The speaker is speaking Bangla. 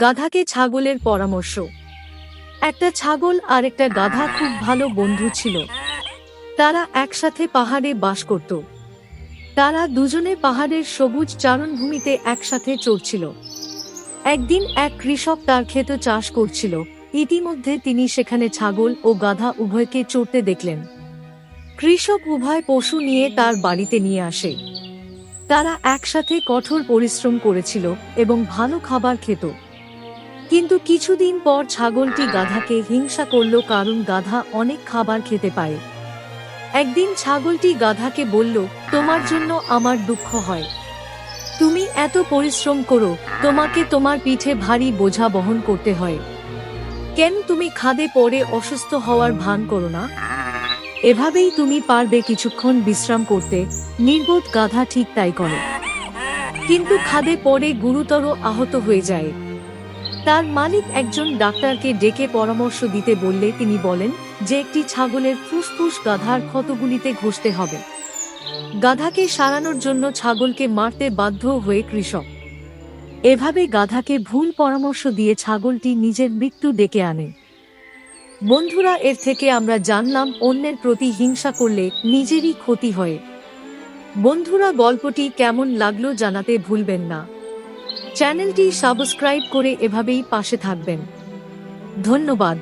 গাধাকে ছাগলের পরামর্শ। একটা ছাগল আর একটা গাধা খুব ভালো বন্ধু ছিল। তারা একসাথে পাহাড়ে বাস করত। তারা দুজনে পাহাড়ের সবুজ চারণভূমিতে একসাথে চড়ছিল। একদিন এক কৃষক তার ক্ষেত চাষ করছিল। ইতিমধ্যে তিনি সেখানে ছাগল ও গাধা উভয়কে চড়তে দেখলেন। কৃষক উভয় পশু নিয়ে তার বাড়িতে নিয়ে আসে। তারা একসাথে কঠোর পরিশ্রম করেছিল এবং ভালো খাবার খেত। কিন্তু কিছুদিন পর ছাগলটি গাধাকে হিংসা করল কারণ গাধা অনেক খাবার খেতে পায়। একদিন ছাগলটি গাধাকে বলল, তোমার জন্য আমার দুঃখ হয়। তুমি এত পরিশ্রম করো, তোমাকে তোমার পিঠে ভারী বোঝা বহন করতে হয়। কেন তুমি খাদে পড়ে অসুস্থ হওয়ার ভান করো না? এভাবেই তুমি পারবে কিছুক্ষণ বিশ্রাম করতে, নির্বোধ গাধা ঠিক তাই করে। কিন্তু খাদে পরে গুরুতর আহত হয়ে যায়। তার মালিক একজন ডাক্তারকে ডেকে পরামর্শ দিতে বললে তিনি বলেন যে একটি ছাগলের ফুসফুস গাধার ক্ষতগুলিতে ঘষতে হবে। গাধাকে সারানোর জন্য ছাগলকে মারতে বাধ্য হয়ে কৃষক। এভাবে গাধাকে ভুল পরামর্শ দিয়ে ছাগলটি নিজের মৃত্যু ডেকে আনে। বন্ধুরা, এর থেকে আমরা জানলাম অন্যের প্রতি হিংসা করলে নিজেরই ক্ষতি হয়। বন্ধুরা, গল্পটি কেমন লাগল জানাতে ভুলবেন না। চ্যানেলটি সাবস্ক্রাইব করে এভাবেই পাশে থাকবেন। ধন্যবাদ।